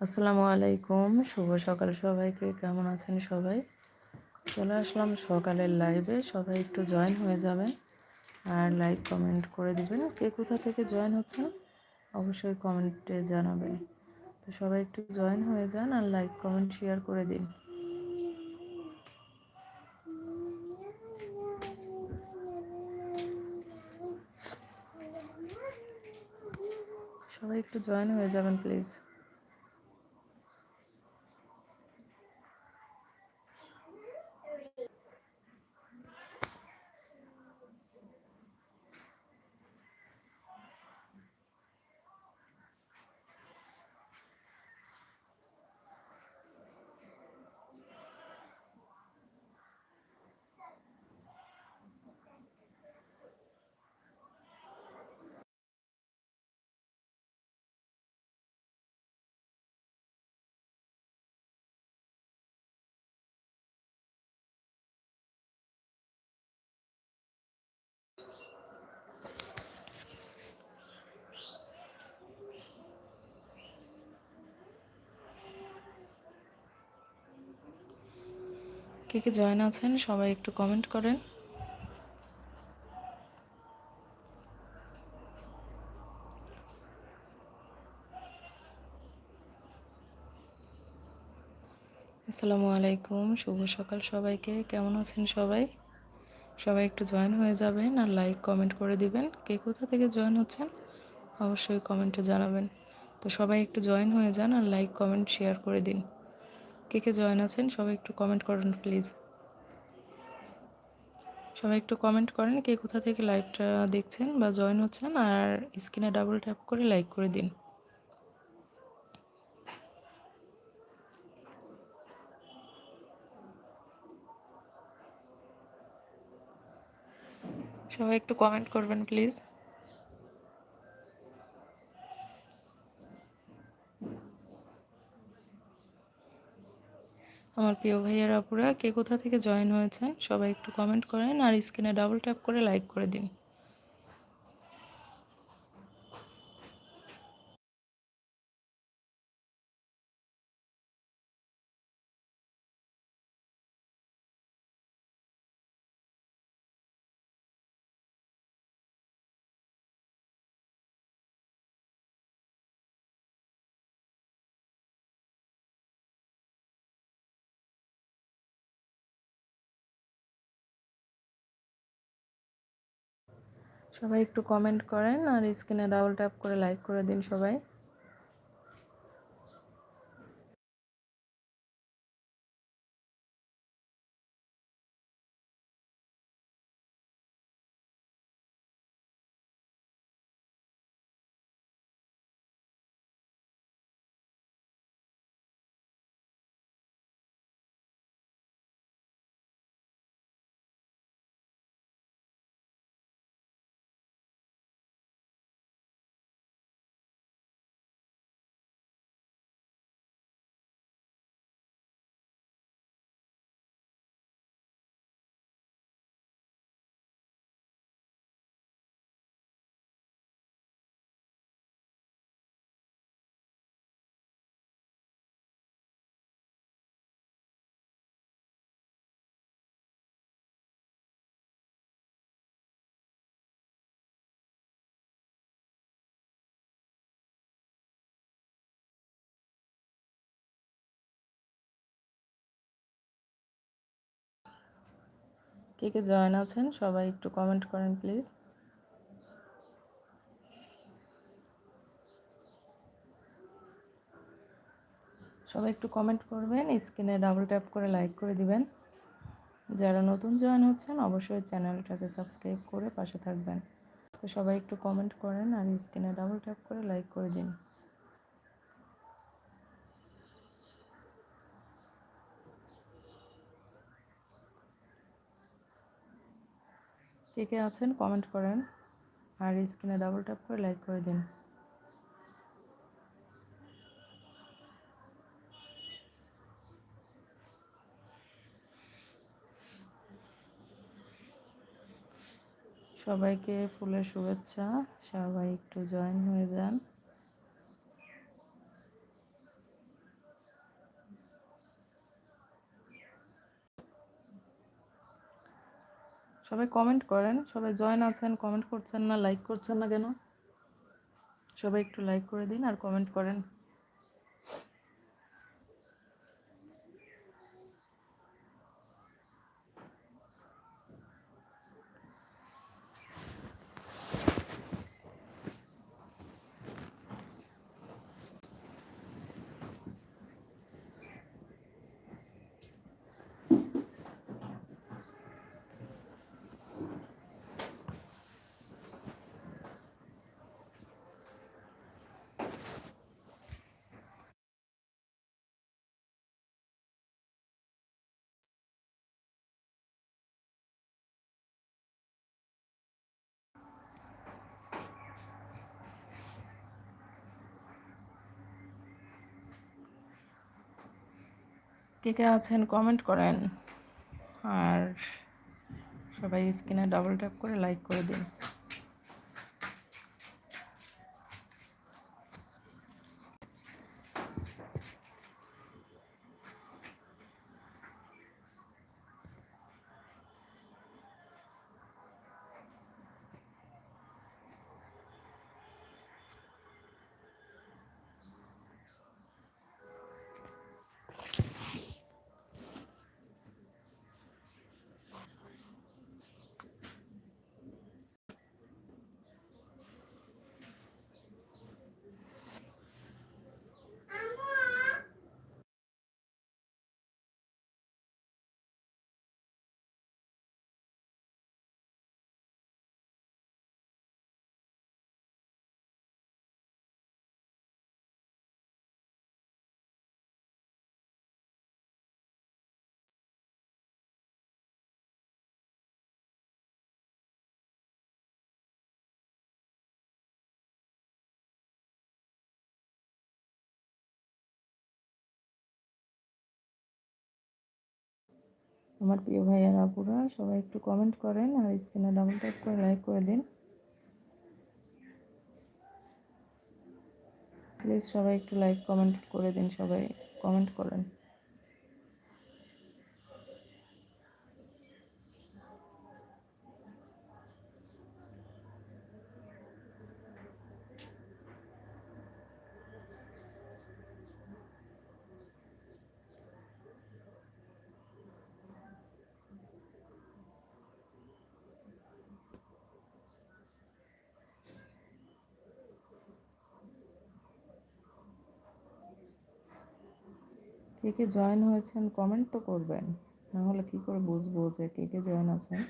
আসসালামু আলাইকুম, শুভ সকাল সবাইকে, কেমন আছেন সবাই? চলে আসলাম সকালের লাইভে সবাই একটু জয়েন হয়ে যাবেন আর লাইক কমেন্ট করে দিবেন। কে কোথা থেকে জয়েন হচ্ছেন, অবশ্যই কমেন্টে জানাবেন। তো সবাই একটু জয়েন হয়ে যান আর লাইক কমেন্ট শেয়ার করে দিন। সবাই একটু জয়েন হয়ে যাবেন প্লিজ কে কে জয়েন আছেন, সবাই একটু কমেন্ট করেন। আসসালামু আলাইকুম, শুভ সকাল সবাইকে। কেমন আছেন সবাই? সবাই একটু জয়েন হয়ে যাবেন আর লাইক কমেন্ট করে দিবেন। কে কোথা থেকে জয়েন হচ্ছেন? অবশ্যই কমেন্টে জানাবেন। তো সবাই একটু জয়েন হয়ে যান আর লাইক কমেন্ট শেয়ার করে দিন। কে কে জয়েন আছেন, সবাই একটু কমেন্ট করুন প্লিজ সবাই একটু কমেন্ট করেন কে কোথা থেকে লাইভটা দেখছেন বা জয়েন হচ্ছেন, আর স্ক্রিনে ডাবল ট্যাপ করে লাইক করে দিন। সবাই একটু কমেন্ট করবেন প্লিজ আমার প্রিয় ভাইয়ার আপুরা, কে কোথা থেকে জয়েন হয়েছেন, সবাই একটু কমেন্ট করেন আর স্ক্রিনে ডাবল ট্যাপ করে লাইক করে দিন। সবাই একটু কমেন্ট করেন আর স্ক্রিনে ডাবল ট্যাপ করে লাইক করে দিন সবাই। কে কে জয়েন আছেন, সবাই একটু কমেন্ট করেন প্লিজ সবাই একটু কমেন্ট করবেন স্ক্রিনে ডাবল ট্যাপ করে লাইক করে দিবেন। যারা নতুন জয়েন হচ্ছেন, অবশ্যই চ্যানেলটাকে সাবস্ক্রাইব করে পাশে থাকবেন। তো সবাই একটু কমেন্ট করেন আর স্ক্রিনে ডাবল ট্যাপ করে লাইক করে দিন। কে কে আছেন কমেন্ট করেন। আর স্ক্রিনে ডাবল ট্যাপ করে লাইক করে দিন। সবাইকে ফুলের শুভেচ্ছা। সবাই একটু জয়েন হয়ে যান। সবাই কমেন্ট করেন, সবাই জয়েন আছেন কমেন্ট করছেন না লাইক করছেন না কেন? সবাই একটু লাইক করে দিন আর কমেন্ট করেন। কে কে আছেন কমেন্ট করেন। আর সবাই স্ক্রিনে ডাবল ট্যাপ করে লাইক করে দিন। আমার প্রিয় ভাইয়ার, আপুরা, সবাই একটু কমেন্ট করেন আর স্ক্রিনে ডাবল ট্যাপ করে লাইক করে দিন। প্লিজ সবাই একটু লাইক কমেন্ট করে দিন, সবাই কমেন্ট করেন। কে কে জয়েন হয়েছেন কমেন্ট তো করবেন। নাহলে কী করে বুঝব যে কে কে জয়েন আছেন?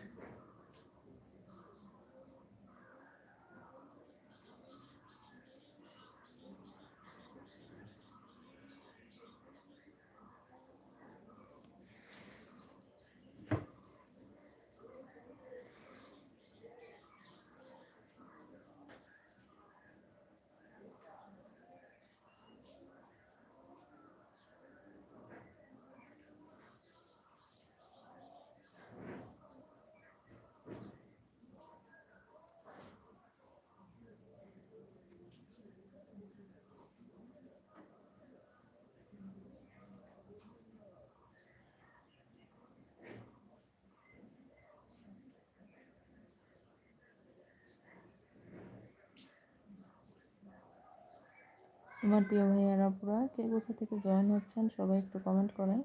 আমার প্রিয় ভাইয়ারা পুরা কে কোথা থেকে জয়েন হচ্ছেন সবাই একটু কমেন্ট করেন।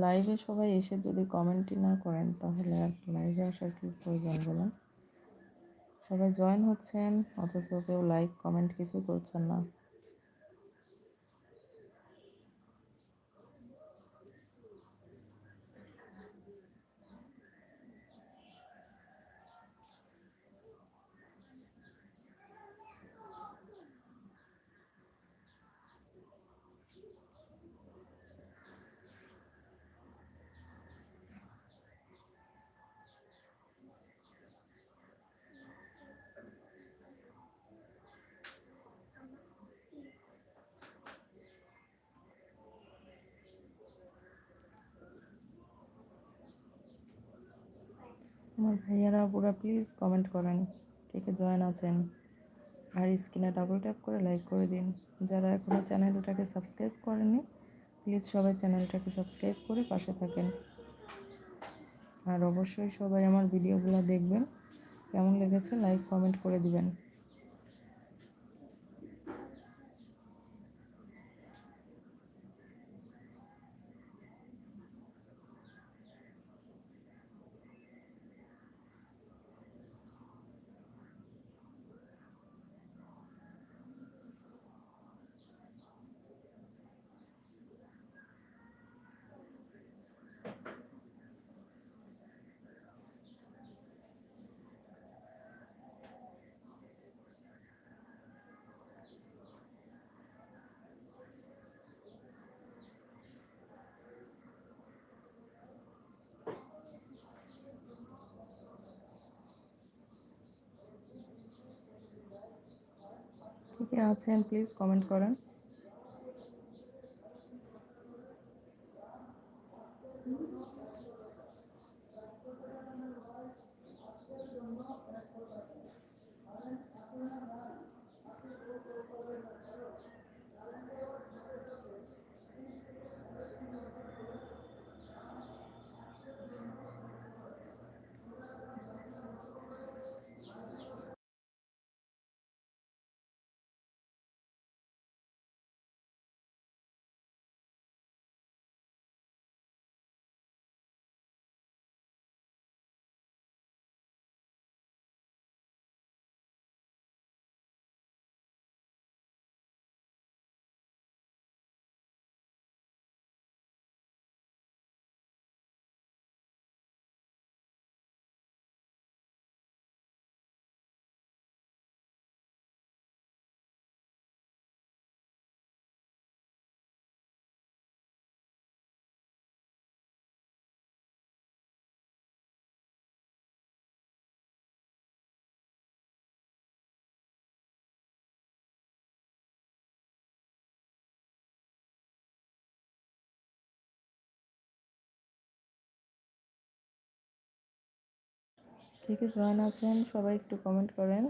লাইভে সবাই এসে যদি কমেন্টই না করেন, তাহলে আর লাইভে আসার কি প্রয়োজন বলেন? সবাই জয়েন হচ্ছেন, অথচ কেউ লাইক কমেন্ট কিছুই করছেন না। ভাইয়ারা পুরা প্লিজ কমেন্ট করেন কে কে জয়েন আছেন। আর স্ক্রিনে ডাবল ট্যাপ করে লাইক করে দিন। যারা এখনও চ্যানেলটাকে সাবস্ক্রাইব করেনি প্লিজ সবাই চ্যানেলটাকে সাবস্ক্রাইব করে পাশে থাকেন। আর অবশ্যই সবাই আমার ভিডিওগুলো দেখবেন। কেমন লেগেছে লাইক কমেন্ট করে দিবেন। কে আছেন প্লিজ কমেন্ট করেন। কে কে জয়েন আছেন সবাই একটু কমেন্ট করেন।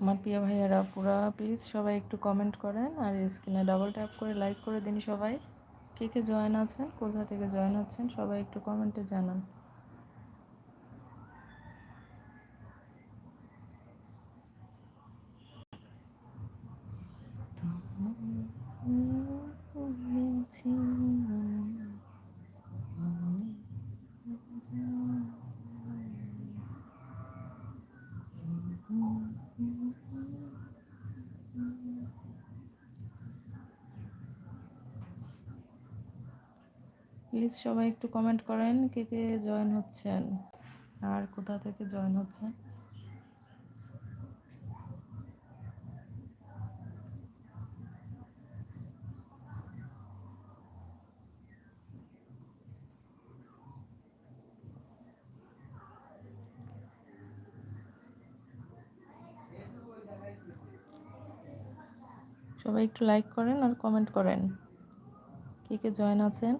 আমার প্রিয় ভাইয়ারা, পুরা প্লিজ সবাই একটু কমেন্ট করেন আর স্ক্রিনে ডাবল ট্যাপ করে লাইক করে দিন সবাই। কে কে জয়েন আছেন, কোথা থেকে জয়েন হচ্ছেন, সবাই একটু কমেন্টে জানান। প্লিজ সবাই একটু কমেন্ট করেন কে কে জয়েন হচ্ছেন আর কোথা থেকে জয়েন হচ্ছেন। সবাই একটু লাইক করেন আর কমেন্ট করেন। কে কে জয়েন আছেন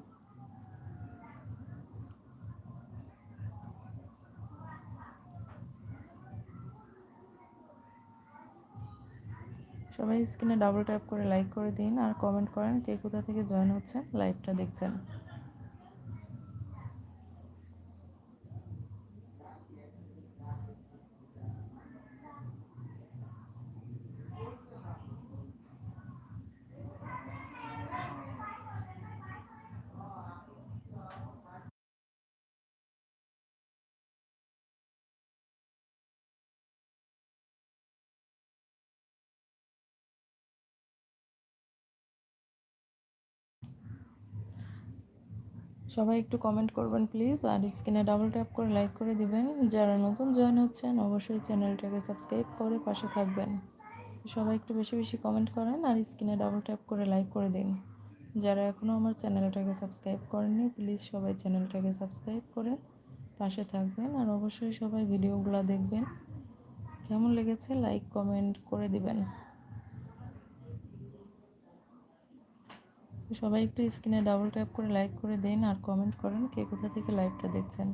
সবাই স্ক্রিনে ডাবল ট্যাপ করে লাইক করে দিন আর কমেন্ট করেন কে কোথা থেকে জয়েন হচ্ছেন লাইভটা দেখছেন। সবাই একটু কমেন্ট করবেন প্লিজ আর স্ক্রিনে ডাবল ট্যাপ করে লাইক করে দিবেন। যারা নতুন জয়েন হচ্ছেন, অবশ্যই চ্যানেলটাকে সাবস্ক্রাইব করে পাশে থাকবেন। সবাই একটু বেশি বেশি কমেন্ট করেন, আর স্ক্রিনে ডাবল ট্যাপ করে লাইক করে দিন। যারা এখনও আমার চ্যানেলটাকে সাবস্ক্রাইব করেননি প্লিজ সবাই চ্যানেলটাকে সাবস্ক্রাইব করে পাশে থাকবেন। আর অবশ্যই সবাই ভিডিওগুলো দেখবেন। কেমন লেগেছে লাইক কমেন্ট করে দিবেন। সবাই একটু স্ক্রিনে ডাবল ট্যাপ করে লাইক করে দিন আর কমেন্ট করেন কে কোথা থেকে লাইভটা দেখছেন।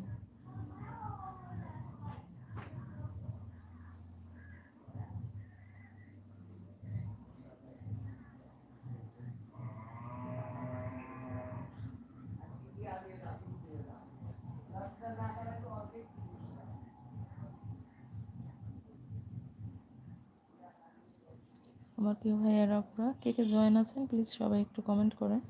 আমার প্রিয় ভাইয়ারা আপনারা কে কে জয়েন আছেন? প্লিজ সবাই একটু কমেন্ট করেন